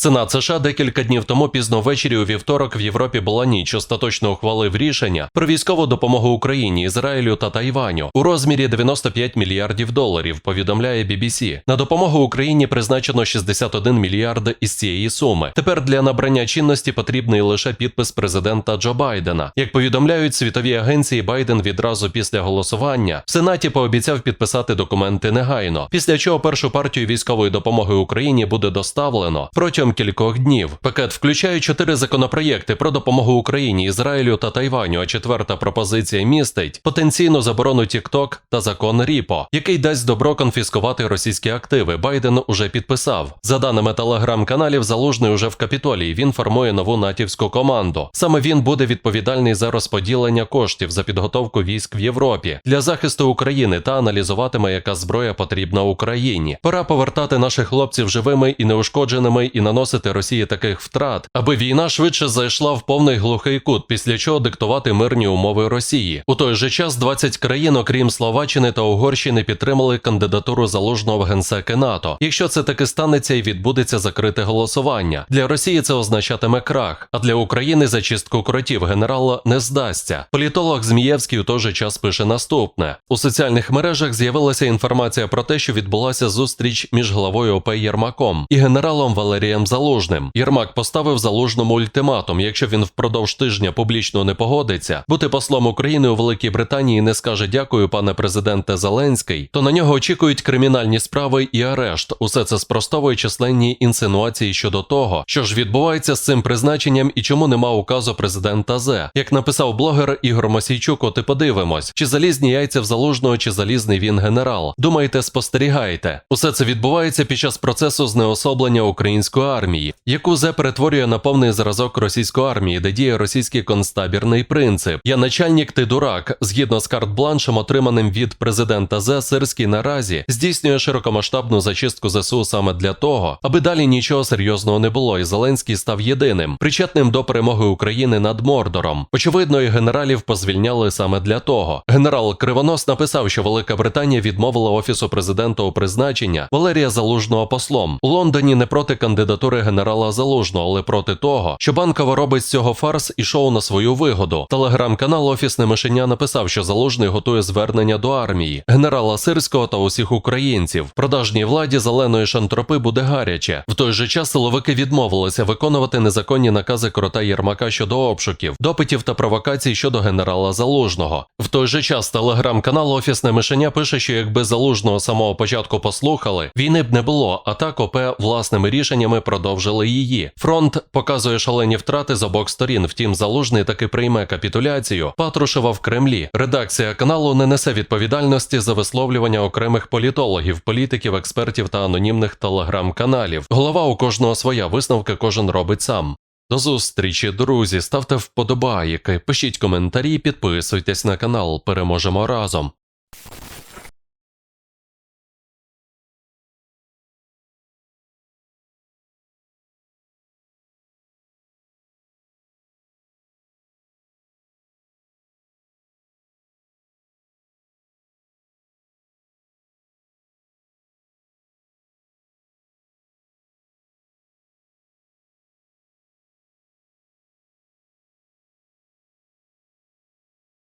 Сенат США декілька днів тому пізно ввечері у вівторок в Європі була ніч остаточно ухвалив рішення про військову допомогу Україні, Ізраїлю та Тайваню у розмірі 95 мільярдів доларів. Повідомляє BBC. На допомогу Україні призначено 61 мільярд із цієї суми. Тепер для набрання чинності потрібний лише підпис президента Джо Байдена. Як повідомляють світові агенції, Байден відразу після голосування в Сенаті пообіцяв підписати документи негайно. Після чого першу партію військової допомоги Україні буде доставлено протягом кількох днів. Пакет включає чотири законопроєкти про допомогу Україні, Ізраїлю та Тайваню. А четверта пропозиція містить потенційну заборону TikTok та закон Ріпо, який дасть добро конфіскувати російські активи. Байден уже підписав. За даними телеграм-каналів, залужний уже в капітолії. Він формує нову натівську команду. Саме він буде відповідальний за розподілення коштів за підготовку військ в Європі для захисту України та аналізуватиме, яка зброя потрібна Україні. Пора повертати наших хлопців живими і неушкодженими і наносити Росії таких втрат, аби війна швидше зайшла в повний глухий кут, після чого диктувати мирні умови Росії. У той же час 20 країн, окрім Словаччини та Угорщини, підтримали кандидатуру залужного в генсеки НАТО. Якщо це таки станеться і відбудеться закрите голосування. Для Росії це означатиме крах, а для України зачистку кротів генерала не здасться. Політолог Змієвський у той же час пише наступне: у соціальних мережах з'явилася інформація про те, що відбулася зустріч між главою ОП Єрмаком і генералом Валерієм Залужним. Єрмак поставив залужному ультиматум. Якщо він впродовж тижня публічно не погодиться, бути послом України у Великій Британії не скаже дякую, пане президенте Зеленський, то на нього очікують кримінальні справи і арешт. Усе це спростовує численні інсинуації щодо того, що ж відбувається з цим призначенням і чому нема указу президента З. Як написав блогер Ігор Мосійчук, от і подивимось, чи залізні яйця в залужного, чи залізний він генерал. Думайте, спостерігайте. Усе це відбувається під час процесу знеособлення української армії, яку Зе перетворює на повний зразок російської армії, де діє російський концтабірний принцип. Я начальник, ти дурак. Згідно з карт-бланшем, отриманим від президента Зе, Сирський наразі здійснює широкомасштабну зачистку ЗСУ саме для того, аби далі нічого серйозного не було, і Зеленський став єдиним, причетним до перемоги України над Мордором. Очевидно, і генералів позвільняли саме для того. Генерал Кривонос написав, що Велика Британія відмовила офісу президента у призначення Валерія Залужного послом у Лондоні не проти кандидатури генерала Залужного, але проти того, що банкова робить з цього фарс і шоу на свою вигоду. Телеграм-канал Офісне Мишеня написав, що Залужний готує звернення до армії, генерала Сирського та усіх українців. Продажній владі зеленої шантропи буде гаряче. В той же час силовики відмовилися виконувати незаконні накази крота Єрмака щодо обшуків, допитів та провокацій щодо генерала Залужного. В той же час телеграм-канал Офісне Мишеня пише, що якби залужного самого початку послухали, війни б не було, а так ОП власними рішеннями продовжили її. Фронт показує шалені втрати з обох сторін. Втім, залужний таки прийме капітуляцію Патрушева в Кремлі. Редакція каналу не несе відповідальності за висловлювання окремих політологів, політиків, експертів та анонімних телеграм-каналів. Голова у кожного своя висновки кожен робить сам. До зустрічі, друзі. Ставте вподобайки, пишіть коментарі, підписуйтесь на канал. Переможемо разом.